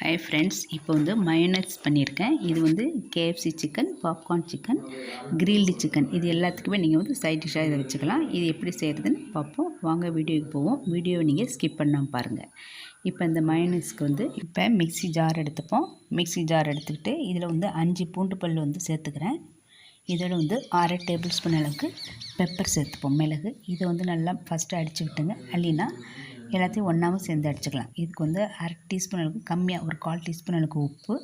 Hi friends இப்போ வந்து mayonnaise பண்ணியிருக்கேன். இது வந்து KFC chicken popcorn chicken grilled chicken இது எல்லாத்துக்குமே நீங்கள் வந்து சைட் டிஷ்ஷாக இதை வச்சுக்கலாம். இது எப்படி செய்கிறதுன்னு பார்ப்போம். வாங்க வீடியோக்கு போவோம். வீடியோவை நீங்கள் ஸ்கிப் பண்ணாமல் பாருங்கள் இப்போ இந்த மயோனைஸ்க்கு வந்து இப்போ மிக்ஸி ஜார் எடுத்துப்போம். மிக்ஸி ஜார் எடுத்துக்கிட்டு இதில் வந்து அஞ்சு பூண்டு பல் வந்து சேர்த்துக்கிறேன். இதோட வந்து அரை டேபிள் ஸ்பூன் அளவுக்கு பெப்பர் சேர்த்துப்போம். மிளகு. இதை வந்து நல்லா ஃபஸ்ட்டு அடித்து விட்டுங்க. அல்லினா எல்லாத்தையும் ஒன்றாவும் சேர்ந்து அடிச்சுக்கலாம். இதுக்கு வந்து அரை டீஸ்பூன் அளவுக்கு கம்மியாக ஒரு கால் டீஸ்பூன் அளவுக்கு உப்பு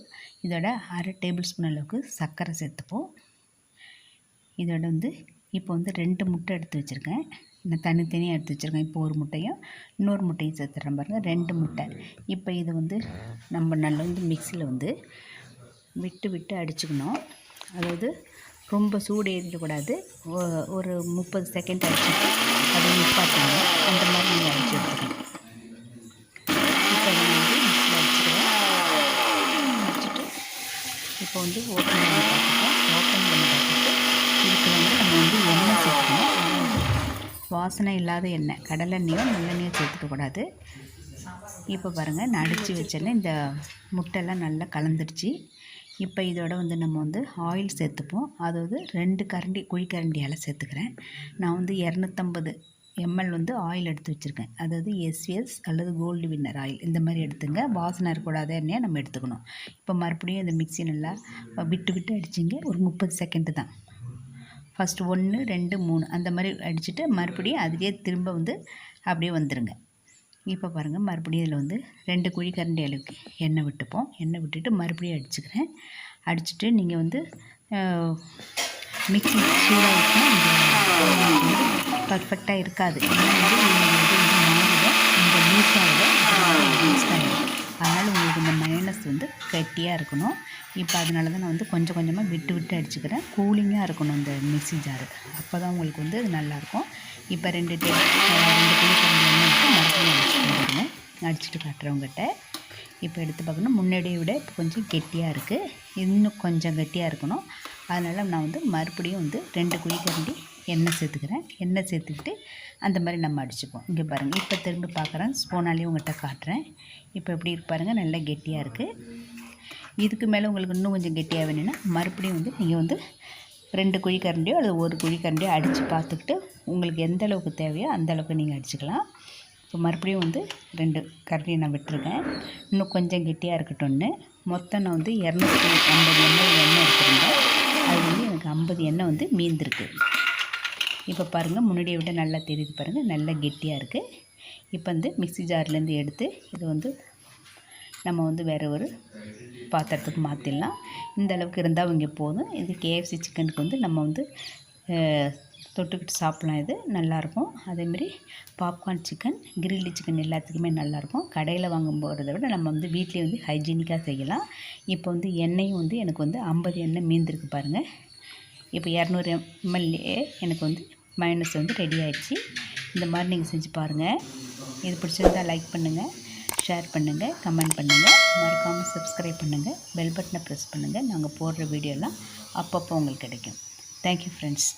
இதோட அரை டேபிள் ஸ்பூன் அளவுக்கு சர்க்கரை சேர்த்துப்போம். இதோட வந்து இப்போ வந்து ரெண்டு முட்டை எடுத்து வச்சுருக்கேன். நான் தனித்தனியாக எடுத்து வச்சுருக்கேன். இப்போ ஒரு முட்டையும் இன்னொரு முட்டையும் சேர்த்துறேன் பாருங்கள் ரெண்டு முட்டை. இப்போ இது வந்து நம்ம நல்லா வந்து மிக்சியில் வந்து விட்டு விட்டு அடிச்சுக்கணும். அதாவது ரொம்ப சூடு ஏறிடக்கூடாது ஒரு முப்பது செகண்ட் அடிச்சுட்டு அதை நிப்பாட்டணும் அந்த மாதிரி நீங்கள் அடிச்சு எடுத்துக்கணும் இப்போ இதை நான் வந்து மிக்சியில் அடிச்சுக்கிறேன் அடிச்சுட்டு இப்போ வந்து ஓப்பன் பண்ணி பார்த்துட்டோம் ஓப்பன் பண்ணி பார்த்துட்டு இதுக்கு வந்து நம்ம வந்து எண்ணெய் சேர்த்துக்கணும் வாசனை இல்லாத எண்ணெய். கடலெண்ணெயோ நல்லெண்ணெயோ சேர்த்துக்கக்கூடாது இப்போ பாருங்கள் நான் அடித்து வச்சேன்னா இந்த முட்டைலாம் நல்லா கலந்துடுச்சு. இப்போ இதோட வந்து நம்ம வந்து ஆயில் சேர்த்துப்போம். அதாவது ரெண்டு கரண்டி குழிக்கரண்டியால் சேர்த்துக்கிறேன். நான் வந்து இரநூத்தம்பது எம்எல் வந்து ஆயில் எடுத்து வச்சுருக்கேன். அதாவது எஸ்விஎஸ் அல்லது கோல்டு வின்னர் ஆயில் இந்த மாதிரி எடுத்துங்க. வாசனை இருக்கக்கூடாத எண்ணெயை நம்ம எடுத்துக்கணும். இப்போ மறுபடியும் இந்த மிக்சி நல்லா விட்டு விட்டு அடிச்சிங்க. ஒரு முப்பது செகண்டு தான். ஃபஸ்ட்டு ஒன்று ரெண்டு மூணு. அந்த மாதிரி அடிச்சுட்டு மறுபடியும் அதுலேயே திரும்ப வந்து அப்படியே வந்துடுங்க இப்போ பாருங்கள் மறுபடியும் இதில் வந்து ரெண்டு குழி கரண்டி அளவுக்கு எண்ணெய் விட்டுப்போம். எண்ணெய் விட்டுட்டு மறுபடியும் அடிச்சுக்கிறேன். அடிச்சுட்டு நீங்கள் வந்து மிக்ஸி சூடாக பர்ஃபெக்டாக இருக்காது. ஏன்னா வந்து உங்களுக்கு வந்து இந்த ஆகிடும் ஆகிடும் அதனால் உங்களுக்கு இந்த மைனஸ் வந்து கட்டியாக இருக்கணும். இப்போ அதனால தான் நான் வந்து கொஞ்சம் கொஞ்சமாக விட்டு விட்டு அடிச்சுக்கிறேன். கூலிங்காக இருக்கணும் இந்த மிக்ஸி ஜாரு அப்போ தான் உங்களுக்கு வந்து இது நல்லாயிருக்கும் இப்போ ரெண்டு டே ரெண்டு டீ மறுபடியும் அடிச்சுட்டு அடிச்சுட்டு காட்டுறவங்ககிட்ட. இப்போ எடுத்து பார்க்கணும். முன்னாடியை விட இப்போ கொஞ்சம் கெட்டியாக இருக்குது இன்னும் கொஞ்சம் கெட்டியாக இருக்கணும். அதனால் நான் வந்து மறுபடியும் வந்து ரெண்டு குழிக்கரண்டி எண்ணெய் சேர்த்துக்கிறேன். எண்ணெய் சேர்த்துக்கிட்டு அந்த மாதிரி நம்ம அடிச்சுப்போம். இங்கே பாருங்கள் இப்போ திரும்பி பார்க்குறேன் ஸ்பூனாலேயும் உங்கள்கிட்ட காட்டுறேன். இப்போ எப்படி பாருங்கள் நல்லா கெட்டியாக இருக்குது இதுக்கு மேலே உங்களுக்கு இன்னும் கொஞ்சம் கெட்டியாக வேணும்னா மறுபடியும் வந்து நீங்கள் வந்து ரெண்டு குழி கரண்டியோ அல்லது ஒரு குழி கரண்டியோ அடித்து பார்த்துக்கிட்டு உங்களுக்கு எந்த அளவுக்கு தேவையோ அந்த அளவுக்கு நீங்கள் அடிச்சுக்கலாம். இப்போ மறுபடியும் வந்து ரெண்டு கரண்டியை நான் விட்டுருக்கேன். இன்னும் கொஞ்சம் கெட்டியாக இருக்கட்டும்னு. மொத்தம் நான் வந்து இரநூத்தி ஐம்பது எண்ணெய் வந்து எண்ணெய் வந்து மீந்திருக்கு. இப்போ பாருங்கள் முன்னாடியை விட நல்லா தெரியுது பாருங்கள் நல்லா கெட்டியாக இருக்குது இப்போ வந்து மிக்சி ஜார்லேருந்து எடுத்து இது வந்து நம்ம வந்து வேறு ஒரு பாத்திரத்துக்கு மாற்றிடலாம் இந்த அளவுக்கு இருந்தால் இங்கே போதும். இது கேஎஃப்சி சிக்கனுக்கு வந்து நம்ம வந்து தொட்டுக்கிட்டு சாப்பிட்லாம். இது நல்லாயிருக்கும் அதேமாரி பாப்கார்ன் சிக்கன் கிரில்லி சிக்கன் எல்லாத்துக்குமே நல்லாயிருக்கும் கடையில் வாங்கும் போகிறத விட நம்ம வந்து வீட்லேயே வந்து ஹைஜீனிக்காக செய்யலாம். இப்போ வந்து எண்ணெயும் வந்து எனக்கு வந்து ஐம்பது எண்ணெய் மீந்திருக்கு பாருங்கள் இப்போ இரநூறு எம்எல்ஏ எனக்கு வந்து மைனஸ் வந்து ரெடி ஆகிடுச்சு இந்த மாதிரி நீங்கள் செஞ்சு பாருங்கள் இது பிடிச்சிருந்தால் லைக் பண்ணுங்கள் ஷேர் பண்ணுங்கள் கமெண்ட் பண்ணுங்கள் மறக்காமல் சப்ஸ்கிரைப் பண்ணுங்கள் பெல் பட்டனை ப்ரெஸ் பண்ணுங்கள் நாங்கள் போடுற வீடியோலாம் அப்பப்போ உங்களுக்கு கிடைக்கும். Thank you friends